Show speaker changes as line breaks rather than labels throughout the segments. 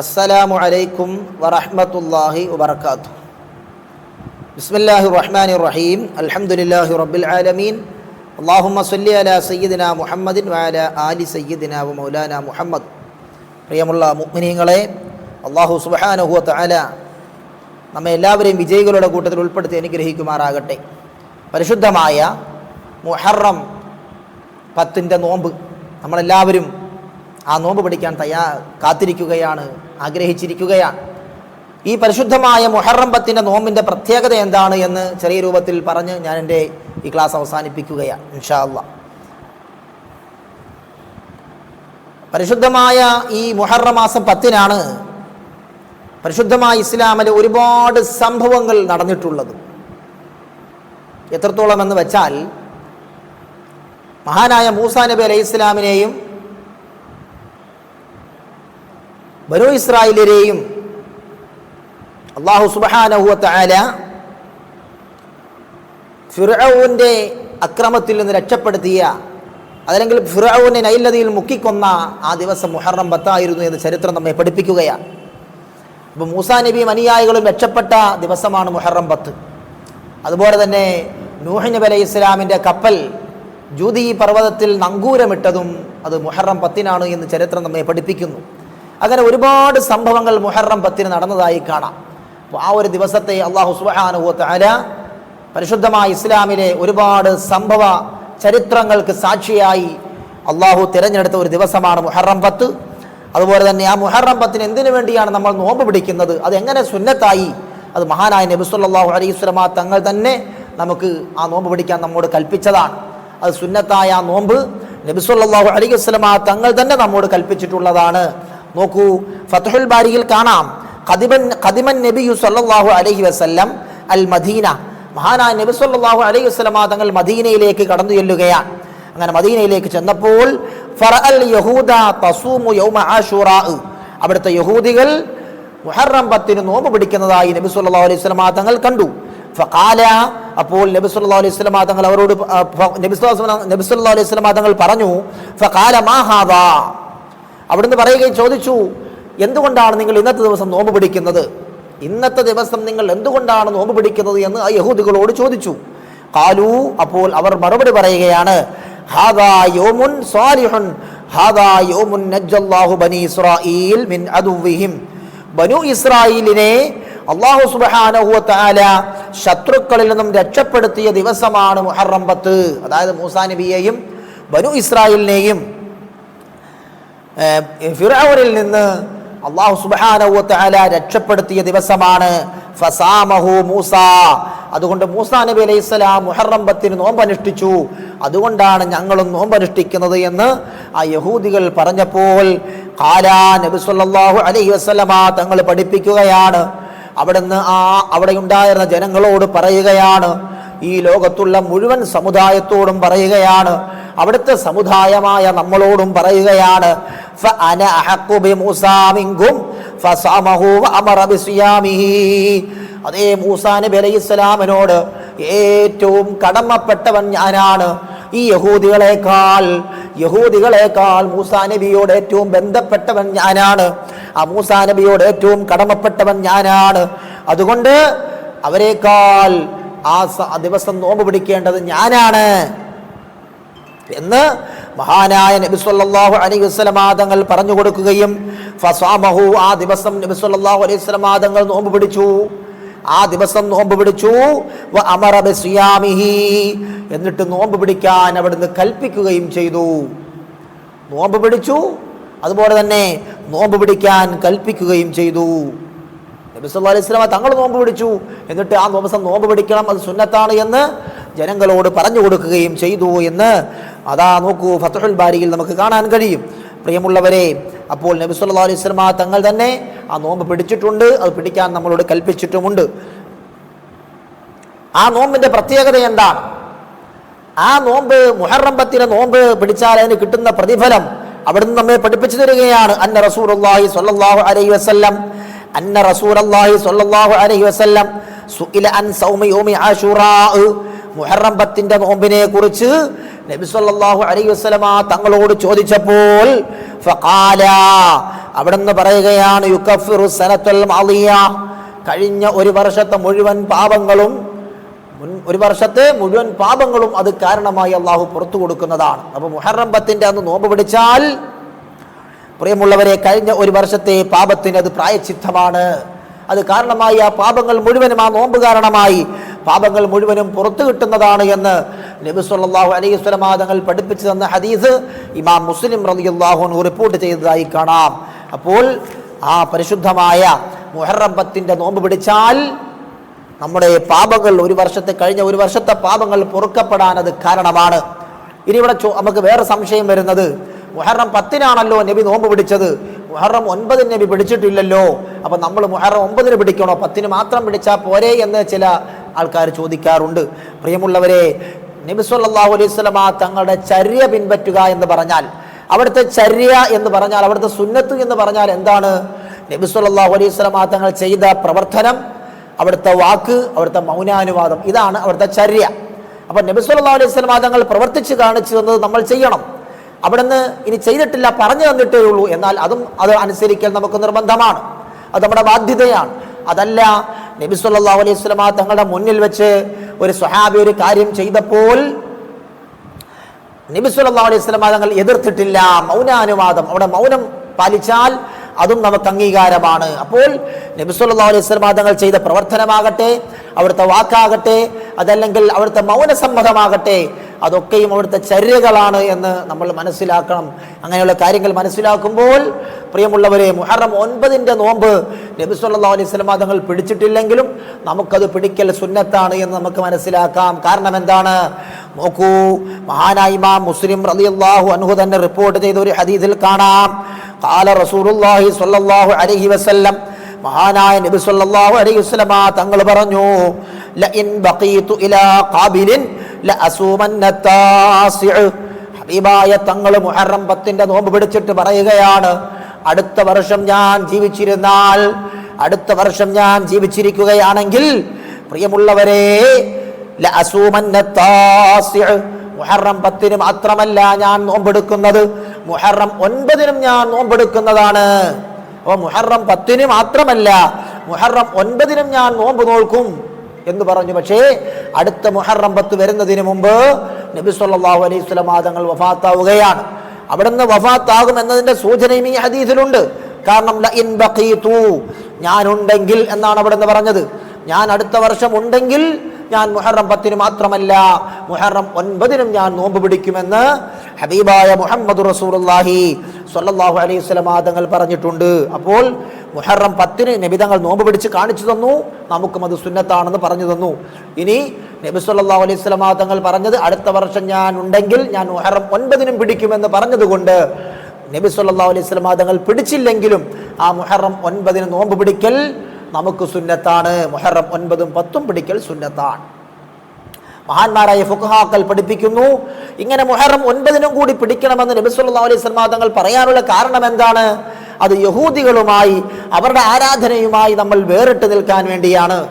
അസ്സലാമു അലൈക്കും വറഹ്മത്തുള്ളാഹി വബർക്കാത്തു ബിസ്മില്ലാഹി റഹ്മാനി റഹീം അൽഹംദുലില്ലാഹി റബ്ബിൽ ആലമീൻ. അള്ളാഹുമ്മ സല്ലി അലാ സയ്യിദിന മുഹമ്മദിൻ വാല ആലി സയ്യിദിന മൗലാന മുഹമ്മദ്. പ്രിയമുള്ള മുഅ്മിനീങ്ങളെ അള്ളാഹു സുബ്ഹാനഹു തആല നമ്മെ എല്ലാവരെയും വിജയികളുടെ കൂട്ടത്തിൽ ഉൾപ്പെടുത്തി അനുഗ്രഹിക്കുമാറാകട്ടെ. പരിശുദ്ധമായ മുഹറം പത്തിന്റെ നോമ്പ് നമ്മളെല്ലാവരും ആ നോമ്പ് പിടിക്കാൻ തയ്യാ കാത്തിരിക്കുകയാണ് ആഗ്രഹിച്ചിരിക്കുകയാണ്. ഈ പരിശുദ്ധമായ മുഹറം നോമ്പിന്റെ പ്രത്യേകത എന്താണ് എന്ന് ചെറിയ രൂപത്തിൽ പറഞ്ഞ് ഞാൻ എന്റെ ഈ ക്ലാസ് അവസാനിപ്പിക്കുകയാണ് ഇൻഷാ അള്ളാഹ് പരിശുദ്ധമായ ഈ മൊഹറ മാസം പത്തിനാണ് പരിശുദ്ധമായ ഇസ്ലാമിൽ ഒരുപാട് സംഭവങ്ങൾ നടന്നിട്ടുള്ളത്. എത്രത്തോളം എന്ന് വെച്ചാൽ മഹാനായ മൂസാ നബി അലൈഹി ഇസ്ലാമിനെയും ബനു ഇസ്രായേലരെയും അള്ളാഹു സുബാനഹുവത്ത ആല ഫിറൌവിന്റെ അക്രമത്തിൽ നിന്ന് രക്ഷപ്പെടുത്തിയ അതല്ലെങ്കിൽ ഫിറൌവിനെ നൈലതിയിൽ മുക്കിക്കൊന്ന ആ ദിവസം മുഹറം പത്തായിരുന്നു എന്ന് ചരിത്രം നമ്മെ പഠിപ്പിക്കുകയാണ് അപ്പോൾ മൂസാ നബിയും അനുയായികളും രക്ഷപ്പെട്ട ദിവസമാണ് മുഹറം പത്ത്. അതുപോലെ തന്നെ നൂഹ് നബി അലൈഹി ഇസ്ലാമിന്റെ കപ്പൽ ജൂതി പർവതത്തിൽ നങ്കൂരമിട്ടതും അത് മുഹറം പത്തിനാണ് എന്ന് ചരിത്രം നമ്മെ പഠിപ്പിക്കുന്നു. അങ്ങനെ ഒരുപാട് സംഭവങ്ങൾ മുഹറം പത്തിന് നടന്നതായി കാണാം. അപ്പോൾ ആ ഒരു ദിവസത്തെ അള്ളാഹു സുബാനുഭവത്ത് അല പരിശുദ്ധമായ ഇസ്ലാമിലെ ഒരുപാട് സംഭവ ചരിത്രങ്ങൾക്ക് സാക്ഷിയായി അള്ളാഹു തിരഞ്ഞെടുത്ത ഒരു ദിവസമാണ് മുഹറം പത്ത്. അതുപോലെ തന്നെ ആ മുഹറം പത്തിന് എന്തിനു വേണ്ടിയാണ് നമ്മൾ നോമ്പ് പിടിക്കുന്നത്? അത് എങ്ങനെ സുന്നത്തായി? അത് മഹാനായ നബിസുല്ലാഹു അലൈഹി സ്വലമ തങ്ങൾ തന്നെ നമുക്ക് ആ നോമ്പ് പിടിക്കാൻ നമ്മോട് കൽപ്പിച്ചതാണ്. അത് സുന്നത്തായ ആ നോമ്പ് നബിസുല്ലാഹു അലൈഹി സ്വലമ തങ്ങൾ തന്നെ നമ്മോട് കൽപ്പിച്ചിട്ടുള്ളതാണ്. നോക്കൂ ഫത്തുഹുൽ ബാരിയിൽ കാണാം. ഖദിബൻ ഖദിമൻ നബിയു സല്ലല്ലാഹു അലഹി വസ്ല്ലം അൽ മദീന മഹാനായ നബി സല്ലല്ലാഹു അലൈഹി വസല്ലമ തങ്ങൾ മദീനയിലേക്ക് കടന്നു ചെല്ലുകയാണ്. അങ്ങനെ മദീനയിലേക്ക് ചെന്നപ്പോൾ അവിടുത്തെ യഹൂദികൾ മുഹറം പത്തിന് നോമ്പ് പിടിക്കുന്നതായി നബി സല്ലല്ലാഹു അലൈഹി വസല്ലമ തങ്ങൾ കണ്ടു. ഫാല അപ്പോൾ നബി സല്ലല്ലാഹു അലൈഹി വസല്ലമ തങ്ങൾ അവരോട് നബി നബി സല്ലല്ലാഹു അലൈഹി വസല്ലമ തങ്ങൾ പറഞ്ഞു ഫഖാല മാ ഹാദാ? അവിടുന്ന് പറയുകയും ചോദിച്ചു എന്തുകൊണ്ടാണ് നിങ്ങൾ ഇന്നത്തെ ദിവസം നോമ്പ് പിടിക്കുന്നത്? ഇന്നത്തെ ദിവസം നിങ്ങൾ എന്തുകൊണ്ടാണ് നോമ്പ് പിടിക്കുന്നത്? എന്ന് ആ യഹൂദികളോട് ചോദിച്ചു. കാലു അപ്പോൾ അവർ മറുപടി പറയുകയാണ് അള്ളാഹു സുബ്ഹാനഹു വതആല ശത്രുക്കളിൽ നിന്നും രക്ഷപ്പെടുത്തിയ ദിവസമാണ് മുഹറം പത്ത്. അതായത് മൂസാ നബിയെയും ബനു ഇസ്രായേലിനെയും ഫിറൌനിൽ നിന്ന് അള്ളാഹു സുബ്ഹാനഹു വതആല രക്ഷപ്പെടുത്തിയ ദിവസമാണ് ഫസാമഹു മൂസ. അതുകൊണ്ട് മൂസാ നബി അലൈഹി സ്വലാം മുഹറം പത്തിന് നോമ്പനുഷ്ഠിച്ചു. അതുകൊണ്ടാണ് ഞങ്ങളും നോമ്പനുഷ്ഠിക്കുന്നത് എന്ന് ആ യഹൂദികൾ പറഞ്ഞപ്പോൾ കാലാ നബി സല്ലല്ലാഹു അലൈഹി വസല്ലമ തങ്ങൾ പഠിപ്പിക്കുകയാണ്. അവിടുന്ന് ആ അവിടെ ഉണ്ടായിരുന്ന ജനങ്ങളോട് പറയുകയാണ്. ഈ ലോകത്തുള്ള മുഴുവൻ സമുദായത്തോടും പറയുകയാണ്. അവിടുത്തെ സമുദായമായ നമ്മളോടും പറയുകയാണ് അതേ മൂസാ നബി അലൈഹി സ്വലാമിനോട് ഏറ്റവും കടമപ്പെട്ടവൻ ഞാനാണ്. ഈ യഹൂദികളെക്കാൾ യഹൂദികളെക്കാൾ മൂസാ നബിയോട് ഏറ്റവും ബന്ധപ്പെട്ടവൻ ഞാനാണ്. ആ മൂസാ നബിയോട് ഏറ്റവും കടമപ്പെട്ടവൻ ഞാനാണ്. അതുകൊണ്ട് അവരെക്കാൾ ആ ദിവസം നോമ്പ് പിടിക്കേണ്ടത് ഞാനാണ്. എന്ന് മഹാനായ നബി സല്ലല്ലാഹു അലൈഹി വസല്ലമ തങ്ങൾ പറഞ്ഞു കൊടുക്കുകയും ഫസാമഹു ആ ദിവസം നബി സല്ലല്ലാഹു അലൈഹി വസല്ലമ തങ്ങൾ നോമ്പ് പിടിച്ചു. ആ ദിവസം നോമ്പ് പിടിച്ചു. അമറ ബിസിയാമിഹി എന്നിട്ട് നോമ്പ് പിടിക്കാൻ അവിടുന്ന് കൽപ്പിക്കുകയും ചെയ്തു. നോമ്പ് പിടിച്ചു. അതുപോലെ തന്നെ നോമ്പ് പിടിക്കാൻ കൽപ്പിക്കുകയും ചെയ്തു. നബി സല്ലല്ലാഹു അലൈഹി വസല്ലമ തങ്ങൾ നോമ്പ് പിടിച്ചു. എന്നിട്ട് ആ ദിവസം നോമ്പ് പിടിക്കണം അത് സുന്നത്താണ് എന്ന് ജനങ്ങളോട് പറഞ്ഞു കൊടുക്കുകയും ചെയ്തു എന്ന് അതാ നോക്കൂ ഫത്തുഹുൽ ബാരിയിൽ നമുക്ക് കാണാൻ കഴിയും. പ്രിയമുള്ളവരെ അപ്പോൾ നബി സല്ലാ അലൈഹി സ്വലമ തങ്ങൾ തന്നെ ആ നോമ്പ് പിടിച്ചിട്ടുണ്ട്. അത് പിടിക്കാൻ നമ്മളോട് കൽപ്പിച്ചിട്ടുമുണ്ട്. ആ നോമ്പിന്റെ പ്രത്യേകത എന്താണ്? ആ നോമ്പ് മുഹറം പത്തിലെ നോമ്പ് പിടിച്ചാൽ അതിന് കിട്ടുന്ന പ്രതിഫലം അവിടുന്ന് നമ്മെ പഠിപ്പിച്ചു തരികയാണ്. അന്ന റസൂലുള്ളാഹി സ്വല്ലല്ലാഹു അലൈഹി വസല്ലം. അന്ന റസൂലുള്ളാഹി സ്വല്ലല്ലാഹു അലൈഹി വസല്ലം സുഇല അൻ സൗമി യൗമി ആഷുറാ. മുഹറം പത്തിന്റെ നോമ്പിനെ കുറിച്ച് നബി അലൈ അലൈഹി വസല്ലമ തങ്ങളോട് ചോദിച്ചപ്പോൾ അവിടെ നിന്ന് പറയുകയാണ് കഴിഞ്ഞ ഒരു വർഷത്തെ മുഴുവൻ പാപങ്ങളും ഒരു വർഷത്തെ മുഴുവൻ പാപങ്ങളും അത് കാരണമായി അള്ളാഹു പുറത്തു കൊടുക്കുന്നതാണ്. അപ്പോൾ മുഹറം പത്തിന്റെ അന്ന് നോമ്പ് പിടിച്ചാൽ പ്രിയമുള്ളവരെ കഴിഞ്ഞ ഒരു വർഷത്തെ പാപത്തിന് അത് പ്രായച്ചിത്തമാണ്. അത് കാരണമായി ആ പാപങ്ങൾ മുഴുവനും ആ നോമ്പ് കാരണമായി പാപങ്ങൾ മുഴുവനും പുറത്തു കിട്ടുന്നതാണ് എന്ന് നബി അലൈഹി സ്വലമാ തങ്ങൾ പഠിപ്പിച്ചു തന്ന ഹദീസ് ഇമാം മുസ്ലിം റളിയല്ലാഹു അൻഹു റിപ്പോർട്ട് ചെയ്തതായി കാണാം. അപ്പോൾ ആ പരിശുദ്ധമായ മുഹറബത്തിന്റെ നോമ്പ് പിടിച്ചാൽ നമ്മുടെ പാപങ്ങൾ ഒരു വർഷത്തെ കഴിഞ്ഞ ഒരു വർഷത്തെ പാപങ്ങൾ പൊറുക്കപ്പെടാൻ അത് കാരണമാണ്. ഇനി ഇവിടെ നമുക്ക് വേറെ സംശയം വരുന്നത്. മുഹറം പത്തിനാണല്ലോ നബി നോമ്പ് പിടിച്ചത്. മുഹറം ഒൻപതിന് നബി പിടിച്ചിട്ടില്ലല്ലോ. അപ്പം നമ്മൾ മുഹറം ഒമ്പതിന് പിടിക്കണോ? പത്തിന് മാത്രം പിടിച്ചാൽ പോരെ എന്ന് ചില ആൾക്കാർ ചോദിക്കാറുണ്ട്. പ്രിയമുള്ളവരെ നബി സല്ലല്ലാഹു അലൈഹി വസല്ലമ തങ്ങളുടെ ചര്യ പിൻപറ്റുക എന്ന് പറഞ്ഞാൽ അവിടുത്തെ ചര്യ എന്ന് പറഞ്ഞാൽ അവിടുത്തെ സുന്നത്ത് എന്ന് പറഞ്ഞാൽ എന്താണ്? നബി സല്ലല്ലാഹു അലൈഹി വസല്ലമ തങ്ങൾ ചെയ്ത പ്രവർത്തനം അവിടുത്തെ വാക്ക് അവിടുത്തെ മൗനാനുവാദം ഇതാണ് അവിടുത്തെ ചര്യ. അപ്പൊ നബി സല്ലല്ലാഹു അലൈഹി വസല്ലം തങ്ങൾ പ്രവർത്തിച്ച് കാണിച്ചു തന്നത് നമ്മൾ ചെയ്യണം. അവിടുന്ന് ഇനി ചെയ്തിട്ടില്ല പറഞ്ഞു തന്നിട്ടേ ഉള്ളൂ. എന്നാൽ അതും അത് അനുസരിക്കൽ നമുക്ക് നിർബന്ധമാണ്. അത് നമ്മുടെ ബാധ്യതയാണ്. അതല്ല നബി സല്ലാ അലൈഹി സ്വലമ തങ്ങളുടെ മുന്നിൽ വെച്ച് ഒരു സ്വഹാബി ഒരു കാര്യം ചെയ്തപ്പോൾ നബി സല്ലാ അലൈഹി സ്വലമ തങ്ങൾ എതിർത്തിട്ടില്ല. മൗനാനുവാദം. അവിടെ മൗനം പാലിച്ചാൽ അതും നമുക്ക് അംഗീകാരമാണ്. അപ്പോൾ നബി സല്ലല്ലാഹു അലൈഹി സ്വലമ തങ്ങൾ ചെയ്ത പ്രവർത്തനമാകട്ടെ അവിടുത്തെ വാക്കാകട്ടെ അതല്ലെങ്കിൽ അവിടുത്തെ മൗനസമ്മതമാകട്ടെ അതൊക്കെയും അവിടുത്തെ ചര്യകളാണ് എന്ന് നമ്മൾ മനസ്സിലാക്കണം. അങ്ങനെയുള്ള കാര്യങ്ങൾ മനസ്സിലാക്കുമ്പോൾ പ്രിയമുള്ളവരെ മുഹറം ഒൻപതിന്റെ നോമ്പ് നബി സല്ലാ അലൈഹി സ്വലമ തങ്ങൾ പിടിച്ചിട്ടില്ലെങ്കിലും നമുക്കത് പിടിക്കൽ സുന്നത്താണ് എന്ന് നമുക്ക് മനസ്സിലാക്കാം. കാരണം എന്താണ്? നോക്കൂ മഹാനായി ഇമാം മുസ്ലിം റളിയല്ലാഹു അൻഹു തന്നെ റിപ്പോർട്ട് ചെയ്ത ഒരു ഹദീസിൽ കാണാം. കാല റസൂലുള്ളാഹി സ്വല്ലല്ലാഹു അലൈഹി വസല്ലം മഹാനായ നബി സല്ലല്ലാഹു അലൈഹി വസല്ലമ തങ്ങൾ പറഞ്ഞു ലഇൻ ബഖീതു ഇലാ കാബിലിൻ ഹബീബായ തങ്ങൾ മുഹറം പത്തിന്റെ നോമ്പ് പിടിച്ചിട്ട് പറയുകയാണ് അടുത്ത വർഷം ഞാൻ ജീവിച്ചിരുന്നാൽ അടുത്ത വർഷം ഞാൻ ജീവിച്ചിരിക്കുകയാണെങ്കിൽ പ്രിയമുള്ളവരെ മുഹറം മാത്രമല്ല ഞാൻ നോമ്പെടുക്കുന്നത്. മുഹറം ഒൻപതിനും ഞാൻ നോമ്പെടുക്കുന്നതാണ്. അപ്പോൾ മുഹറം പത്തിന് മാത്രമല്ല മുഹറം ഒൻപതിനും ഞാൻ നോമ്പ് നോൽക്കും. എന്ന് പറഞ്ഞു. പക്ഷേ അടുത്ത മുഹറമ്പത്ത് വരുന്നതിന് മുമ്പ് നബി സല്ലല്ലാഹു അലൈഹി സ്വലം ആദങ്ങൾ വഫാത്താവുകയാണ്. അവിടുന്ന് വഫാത്താകും എന്നതിന്റെ സൂചനയും ഈ ഹദീസിലുണ്ട്. കാരണം ലഇൻ ബഖീതു ഞാനുണ്ടെങ്കിൽ എന്നാണ് അവിടുന്ന് പറഞ്ഞത്. ഞാൻ അടുത്ത വർഷം ഉണ്ടെങ്കിൽ ഞാൻ മുഹറം പത്തിന് മാത്രമല്ല മുഹറം ഒൻപതിനും ഞാൻ നോമ്പ് പിടിക്കുമെന്ന് ഹബീബായ മുഹമ്മദ് റസൂലുള്ളാഹി സ്വല്ലല്ലാഹു അലൈഹി വസല്ലം തങ്ങൾ പറഞ്ഞിട്ടുണ്ട്. അപ്പോൾ മുഹറം പത്തിന് നബിതങ്ങൾ നോമ്പ് പിടിച്ച് കാണിച്ചു തന്നു. നമുക്കും അത് സുന്നത്താണെന്ന് പറഞ്ഞു തന്നു. ഇനി നബി സല്ലല്ലാഹു അലൈഹി വസല്ലം തങ്ങൾ പറഞ്ഞത് അടുത്ത വർഷം ഞാൻ ഉണ്ടെങ്കിൽ ഞാൻ മുഹറം ഒൻപതിനും പിടിക്കുമെന്ന് പറഞ്ഞതുകൊണ്ട് നബി സല്ലല്ലാഹു അലൈഹി വസല്ലം തങ്ങൾ പിടിച്ചില്ലെങ്കിലും ആ മുഹറം ഒൻപതിന് നോമ്പ് പിടിക്കൽ നമുക്ക് സുന്നത്താണ്. മുഹറം ഒൻപതും പത്തും പിടിക്കൽ സുന്നത്താണ്. മഹാന്മാരായ ഫുഖാക്കൽ പഠിപ്പിക്കുന്നു. ഇങ്ങനെ മുഹറം ഒൻപതിനും കൂടി പിടിക്കണമെന്ന് നബിസുല്ലാ അലൈഹി വസല്ലം തങ്ങൾ പറയാനുള്ള കാരണം എന്താണ്? അത് യഹൂദികളുമായി അവരുടെ ആരാധനയുമായി നമ്മൾ വേറിട്ട് നിൽക്കാൻ വേണ്ടിയാണ്.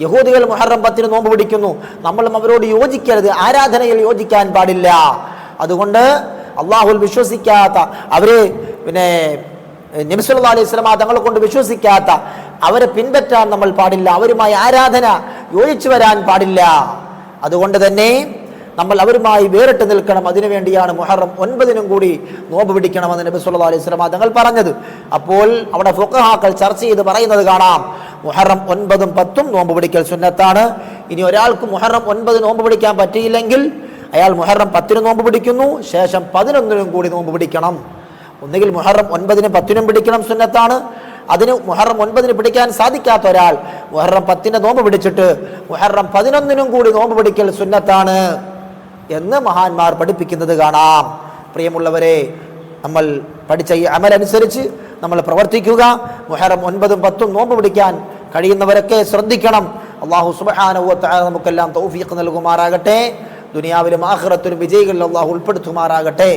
യഹൂദികൾ മുഹറം പത്തിന് നോമ്പ് പിടിക്കുന്നു. നമ്മളും അവരോട് യോജിക്കരുത്. ആരാധനയിൽ യോജിക്കാൻ പാടില്ല. അതുകൊണ്ട് അള്ളാഹുൽ വിശ്വസിക്കാത്ത അവരെ പിന്നെ നബിസുല്ലാ അലൈഹി സ്വലമ തങ്ങളെ കൊണ്ട് വിശ്വസിക്കാത്ത അവരെ പിൻപറ്റാൻ നമ്മൾ പാടില്ല. അവരുമായി ആരാധന യോജിച്ചു വരാൻ പാടില്ല. അതുകൊണ്ട് തന്നെ നമ്മൾ അവരുമായി വേറിട്ട് നിൽക്കണം. അതിനുവേണ്ടിയാണ് മുഹറം ഒൻപതിനും കൂടി നോമ്പ് പിടിക്കണമെന്ന് നബി സുല്ലാ അലൈഹി വസല്ലം തങ്ങൾ പറഞ്ഞത്. അപ്പോൾ അവിടെ ഫുഖഹാക്കൾ ചർച്ച ചെയ്ത് പറയുന്നത് കാണാം. മുഹറം ഒൻപതും പത്തും നോമ്പ് പിടിക്കൽ സുന്നത്താണ്. ഇനി ഒരാൾക്ക് മുഹറം ഒൻപത് നോമ്പ് പിടിക്കാൻ പറ്റിയില്ലെങ്കിൽ അയാൾ മുഹറം പത്തിന് നോമ്പ് പിടിക്കുന്നു. ശേഷം പതിനൊന്നിനും കൂടി നോമ്പ് പിടിക്കണം. ഒന്നുകിൽ മുഹറം ഒൻപതിനും പത്തിനും പിടിക്കണം സുന്നത്താണ്. അതിന് മുഹറം ഒൻപതിന് പിടിക്കാൻ സാധിക്കാത്ത ഒരാൾ മുഹറം പത്തിന് നോമ്പ് പിടിച്ചിട്ട് മുഹറം പതിനൊന്നിനും കൂടി നോമ്പ് പിടിക്കൽ സുന്നത്താണ് എന്ന് മഹാന്മാർ പഠിപ്പിക്കുന്നത് കാണാം. പ്രിയമുള്ളവരെ നമ്മൾ പഠിച്ച ഈ അമലനുസരിച്ച് നമ്മൾ പ്രവർത്തിക്കുക. മുഹറം ഒൻപതും പത്തും നോമ്പ് പിടിക്കാൻ കഴിയുന്നവരൊക്കെ ശ്രദ്ധിക്കണം. അള്ളാഹു സുബാനുവത്ത നമുക്കെല്ലാം തൗഫീഖ് നൽകുമാറാകട്ടെ. ദുനിയാവിലും ആഹ്റത്തിലും വിജയികളിൽ അള്ളാഹു ഉൾപ്പെടുത്തുമാറാകട്ടെ.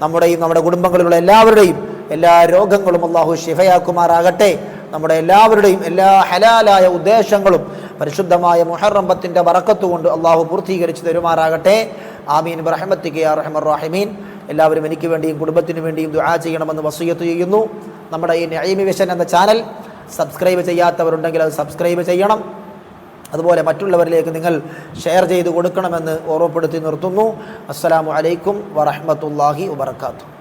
നമ്മുടെയും നമ്മുടെ കുടുംബങ്ങളിലുള്ള എല്ലാവരുടെയും എല്ലാ രോഗങ്ങളും അള്ളാഹു ശിഫയാക്കുമാറാകട്ടെ. നമ്മുടെ എല്ലാവരുടെയും എല്ലാ ഹലാലായ ഉദ്ദേശങ്ങളും പരിശുദ്ധമായ മുഹറംബത്തിന്റെ വറക്കത്ത് കൊണ്ട് അള്ളാഹു പൂർത്തീകരിച്ച് തരുമാറാകട്ടെ. ആമീൻ. റഹമത്തിക്ക് റഹമർ റാഹിമീൻ എല്ലാവരും എനിക്ക് വേണ്ടിയും കുടുംബത്തിന് വേണ്ടിയും ദുആ ചെയ്യണമെന്ന് വസൂയത്ത് ചെയ്യുന്നു. നമ്മുടെ ഈ നൈമി വിഷൻ എന്ന ചാനൽ സബ്സ്ക്രൈബ് ചെയ്യാത്തവരുണ്ടെങ്കിൽ അത് സബ്സ്ക്രൈബ് ചെയ്യണം. അതുപോലെ മറ്റുള്ളവരിലേക്ക് നിങ്ങൾ ഷെയർ ചെയ്ത് കൊടുക്കണമെന്ന് ഓർമ്മപ്പെടുത്തി നിർത്തുന്നു. അസ്സാം വലൈക്കും വറഹ്മത്തുള്ളാഹി വബർക്കാത്തു